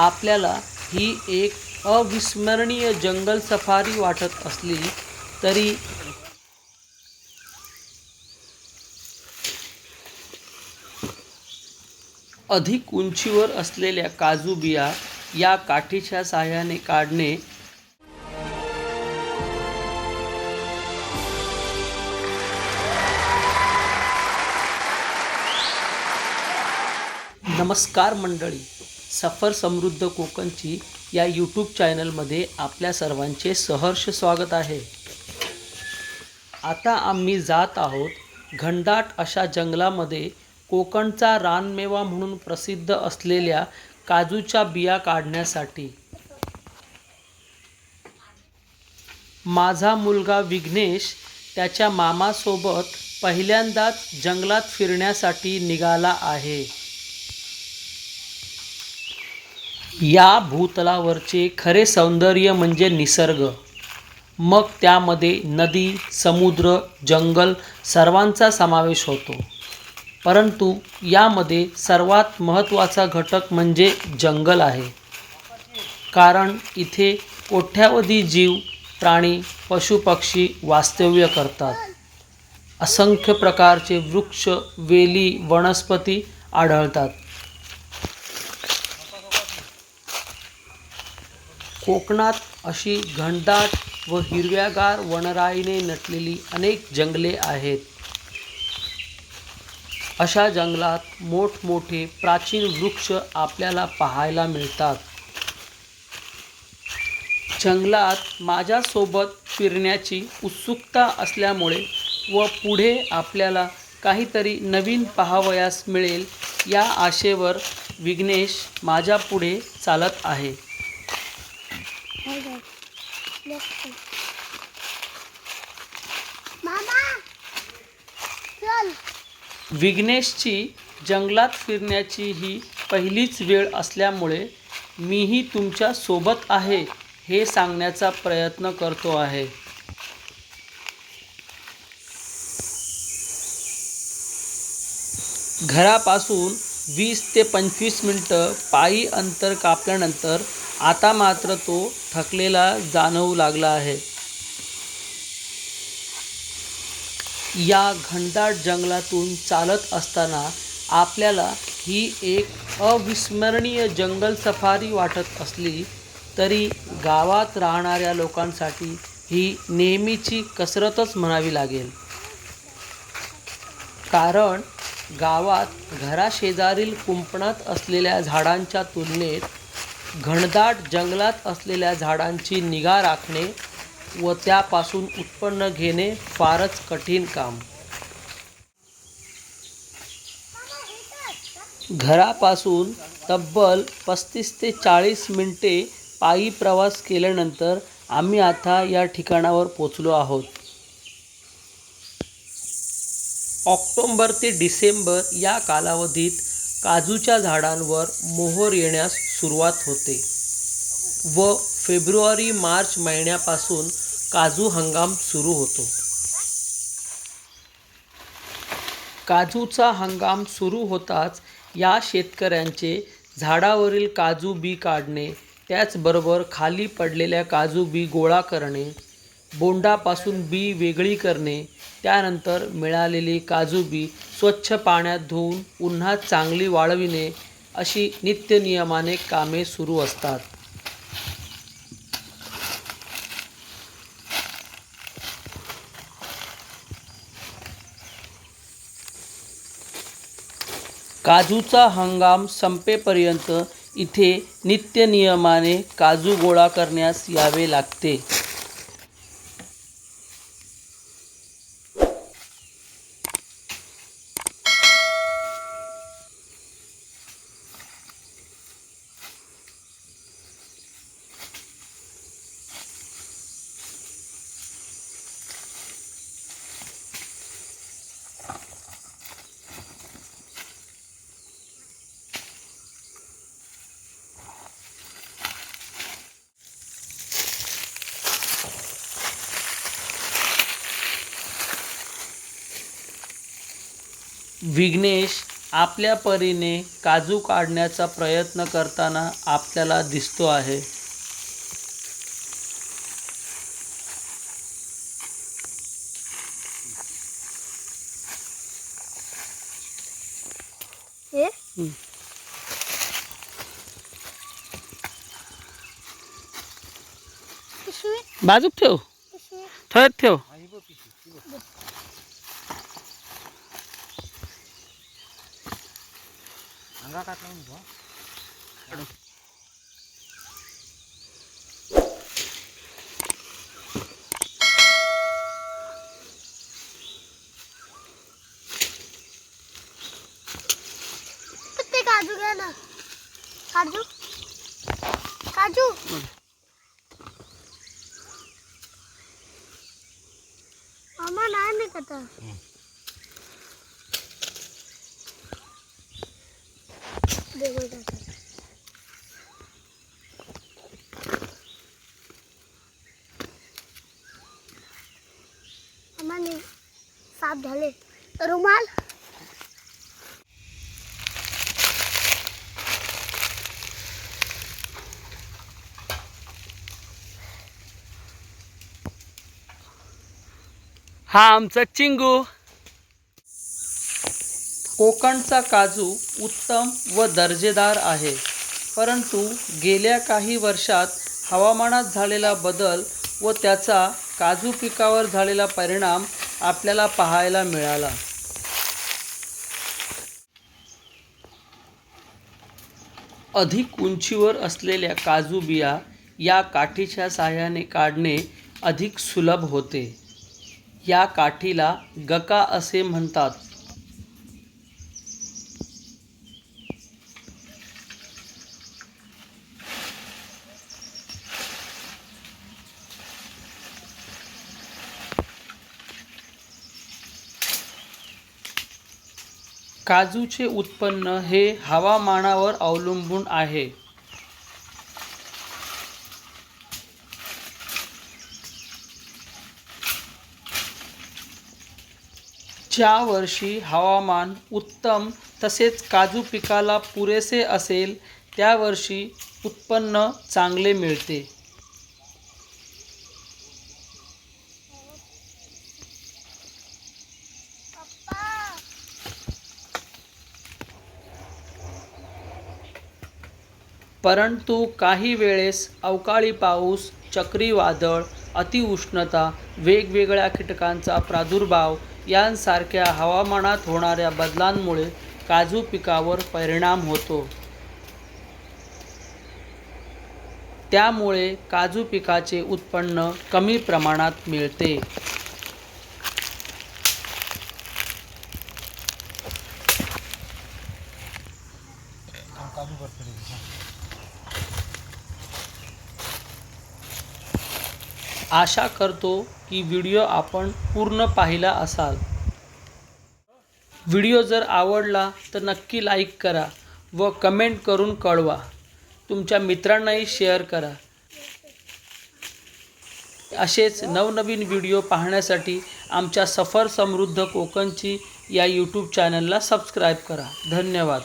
आपल्याला ही एक अविस्मरणीय जंगल सफारी वाटत असली तरी अधिक उंचीवर असलेल्या काजू बिया या काठीच्या साह्याने काढणे नमस्कार मंडळी. सफर समृद्ध कोकणची या यूट्यूब चॅनलमध्ये आपल्या सर्वांचे सहर्ष स्वागत आहे. आता आम्ही जात आहोत घनदाट अशा जंगलामध्ये कोकणचा रानमेवा म्हणून प्रसिद्ध असलेल्या काजूच्या बिया काढण्यासाठी. माझा मुलगा विघ्नेश त्याच्या मामासोबत पहिल्यांदाच जंगलात फिरण्यासाठी निघाला आहे. या भूतलावरचे खरे सौंदर्य म्हणजे निसर्ग. मग त्यामध्ये नदी समुद्र जंगल सर्वांचा समावेश होतो. परंतु यामध्ये सर्वात महत्त्वाचा घटक म्हणजे जंगल आहे. कारण इथे कोठ्यावधी जीव प्राणी पशुपक्षी वास्तव्य करतात. असंख्य प्रकारचे वृक्ष वेली वनस्पती आढळतात. कोकणात अशी घनदाट व हिरव्यागार वनराईने नटलेली अनेक जंगले आहेत. अशा जंगलात मोठमोठे प्राचीन वृक्ष आपल्याला पाहायला मिळतात. जंगलात माझ्यासोबत फिरण्याची उत्सुकता असल्यामुळे व पुढे आपल्याला काहीतरी नवीन पाहावयास मिळेल या आशेवर विघ्नेश माझ्यापुढे चालत आहे. विघ्नेशची जंगलात फिरण्याची ही पहिलीच वेळ असल्यामुळे मीही तुमच्यासोबत आहे हे सांगण्याचा प्रयत्न करतो आहे. घरापासून वीस ते पंचवीस मिनटं पायी अंतर कापल्यानंतर आता मात्र तो थकलेला जाणवू लागला आहे. या घनदाट जंगलातून चालत असताना आपल्याला ही एक अविस्मरणीय जंगल सफारी वाटत असली तरी गावात राहणाऱ्या लोकांसाठी ही नेहमीची कसरतच म्हणावी लागेल. कारण गावात घराशेजारील कुंपणात असलेल्या झाडांच्या तुलनेत घनदाट जंगलात असलेल्या झाडांची निगा राखणे व त्यापासून उत्पन्न घेणे फारच कठीण काम. घरापासून तब्बल पस्तीस ते चाळीस मिनटे पायी प्रवास केल्यानंतर आम्ही आता या ठिकाणावर पोचलो आहोत. ऑक्टोंबर ते डिसेंबर या कालावधीत काजूच्या झाडांवर मोहर येण्यास सुरुवात होते व फेब्रुवारी मार्च महिन्यापासून काजू हंगाम सुरू होतो. काजूचा हंगाम सुरू होताच या शेतकऱ्यांचे झाडावरील काजू बी काढणे त्याचबरोबर खाली पडलेल्या काजू बी गोळा करणे बोंडापासून बी वेगळी करणे त्यानंतर मिळालेली काजू बी स्वच्छ पाण्यात धुवून पुन्हा चांगली वाळविणे अशी नित्यनियमाने कामे सुरू असतात. काजूचा हंगाम संपेपर्यंत इथे नित्यनियमाने काजू गोळा करण्यास यावे लागते. विघ्नेश आपल्या परीने काजू काढण्याचा प्रयत्न करताना आपल्याला दिसतो आहे. हे हं. पिशवी? बाजूक ठेव पिशवी थळत ठेव ते काजू घ्या ना काजू काजू मामा नाही मी आता देखो काका. साफ झाले रुमाल हा आमचा चिंगू कोकणचा काजू उत्तम व दर्जेदार आहे. परंतु गेल्या काही वर्षात हवामानात झालेला बदल व त्याचा काजू पिकावर झालेला परिणाम आपल्याला पाहायला मिळाला. अधिक उंचीवर असलेल्या काजू बिया या काठीच्या साहाय्याने काढणे अधिक सुलभ होते. या काठीला गका असे म्हणतात. काजूचे उत्पन्न हे हवामानावर अवलंबून आहे. ज्या वर्षी हवामान उत्तम तसेच काजू पिकाला पुरेसे असेल त्या वर्षी उत्पन्न चांगले मिळते. परंतु काही वेळेस अवकाळी पाऊस चक्रीवादळ अतिउष्णता वेगवेगळ्या कीटकांचा प्रादुर्भाव यांसारख्या हवामानात होणाऱ्या बदलांमुळे काजू पिकावर परिणाम होतो. त्यामुळे काजू पिकाचे उत्पन्न कमी प्रमाणात मिळते. आशा करतो की व्हिडिओ आपण पूर्ण पाहिला असाल. व्हिडिओ जर आवडला तर नक्की लाईक करा व कमेंट करून कळवा. तुमच्या मित्रांनाही शेअर करा. असेच नवनवीन व्हिडिओ पाहण्यासाठी आमच्या सफर समृद्ध कोकणची या यूट्यूब चॅनलला सबस्क्राईब करा. धन्यवाद.